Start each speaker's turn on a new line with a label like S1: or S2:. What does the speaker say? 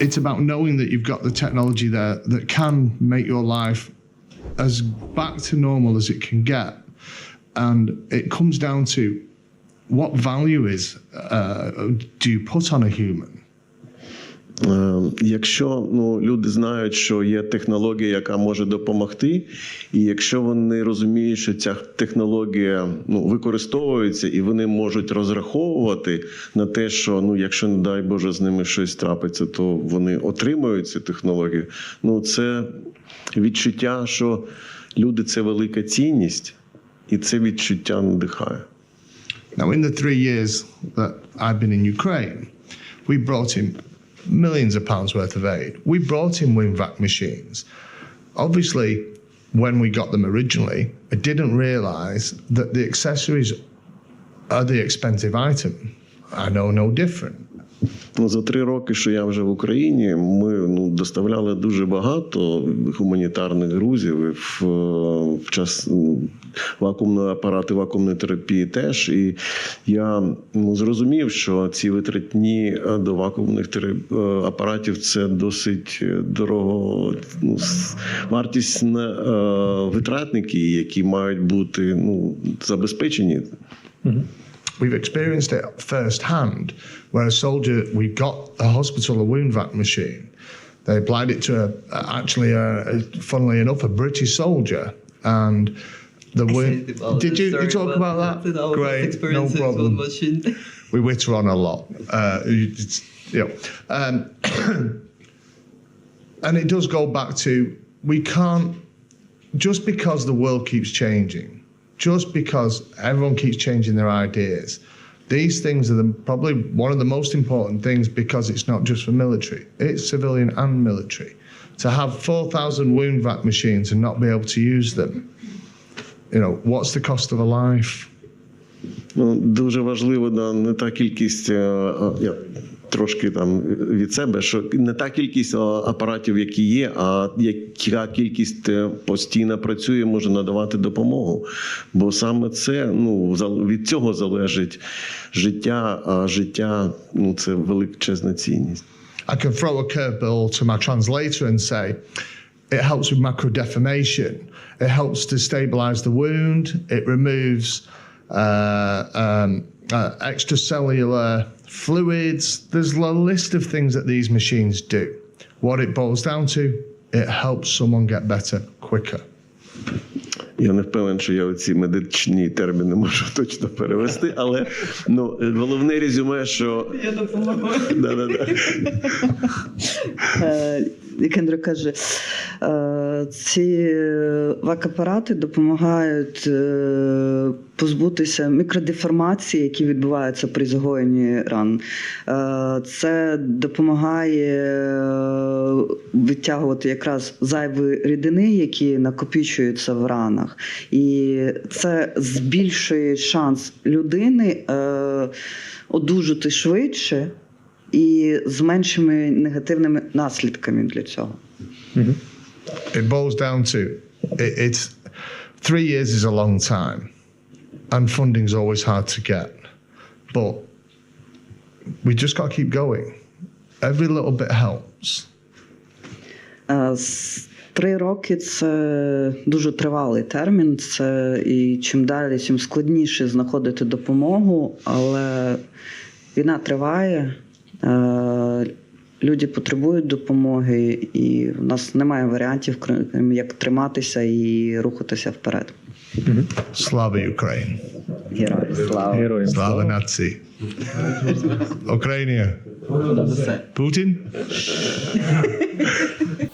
S1: it's about knowing that you've got the technology there that can make your life as back to normal as it can get. And it comes down to what value is uh, do you put on a human?
S2: Е, Якщо ну, люди знають, що є технологія, яка може допомогти, і якщо вони розуміють, що ця технологія ну, використовується, і вони можуть розраховувати на те, що ну, якщо, не дай Боже, з ними щось трапиться, то вони отримають цю технологію. Ну, це відчуття, що люди це велика цінність, і це відчуття надихає.
S1: Now, in the three years that I've been in Ukraine, we brought in millions of pounds worth of aid. We brought in WinVac machines. Obviously, when we got them originally, I didn't realize that the accessories are the expensive item. I know no different.
S2: Ну, за три роки, що я вже в Україні, ми ну, доставляли дуже багато гуманітарних грузів в, е, в час ну, вакуумної апарати, вакуумної терапії теж. І я ну, зрозумів, що ці витратні е, до вакуумних терап- е, апаратів це досить дорого. Ну, вартість на е, витратники, які мають бути ну, забезпечені.
S1: We've experienced it firsthand, where a soldier, we got a hospital a wound vac machine. They applied it to a, actually, a, funnily enough, a British soldier, and the wound. Did you, you talk about that? Great, no problem. We witter on a lot. Uh, it's, you um, and it does go back to we can't just because the world keeps changing, just because everyone keeps changing their ideas. These things are the, probably one of the most important things because it's not just for military; it's civilian and military. To have four thousand wound vac machines and not be able to use them, you know, what's the cost of a life?
S2: Ну, дуже важливо, да, не та кількість. е, е, Я Трошки там від себе, що не та кількість апаратів, які є, а яка кількість е, постійно працює, може надавати допомогу. Бо саме це ну, від цього залежить життя, а життя ну, це величезна цінність.
S1: I can throw a curveball to my translator and say it helps with macro deformation. It helps to stabilize the wound. It removes uh, um, uh, extracellular fluids. There's a list of things that these machines do. What it boils down to, it helps someone get better quicker.
S2: Я не впевнений, що я ці медичні терміни можу точно перевести, але ну, головне резюме, що
S3: Я допомогу.
S2: Да-да-да.
S3: Е, Кендро каже, е, ці вак-апарати допомагають е, позбутися мікродеформації, які відбуваються при загоєнні ран. Е, Це допомагає е, відтягувати якраз зайві рідини, які накопичуються в ранах. І це збільшує шанс людини е, одужати швидше і з меншими негативними наслідками для цього.
S1: It boils down to it, it's three years is a long time, and funding's always hard to get, but we just got to keep going. Every little bit helps.
S3: З- Три роки це дуже тривалий термін. Це і чим далі, чим складніше знаходити допомогу, але війна триває. Е, Люди потребують допомоги, і в нас немає варіантів, крім як триматися і рухатися вперед.
S1: Слава Україні!
S3: Героям слава!
S4: Героям
S1: Slava нації! Україні! Putin?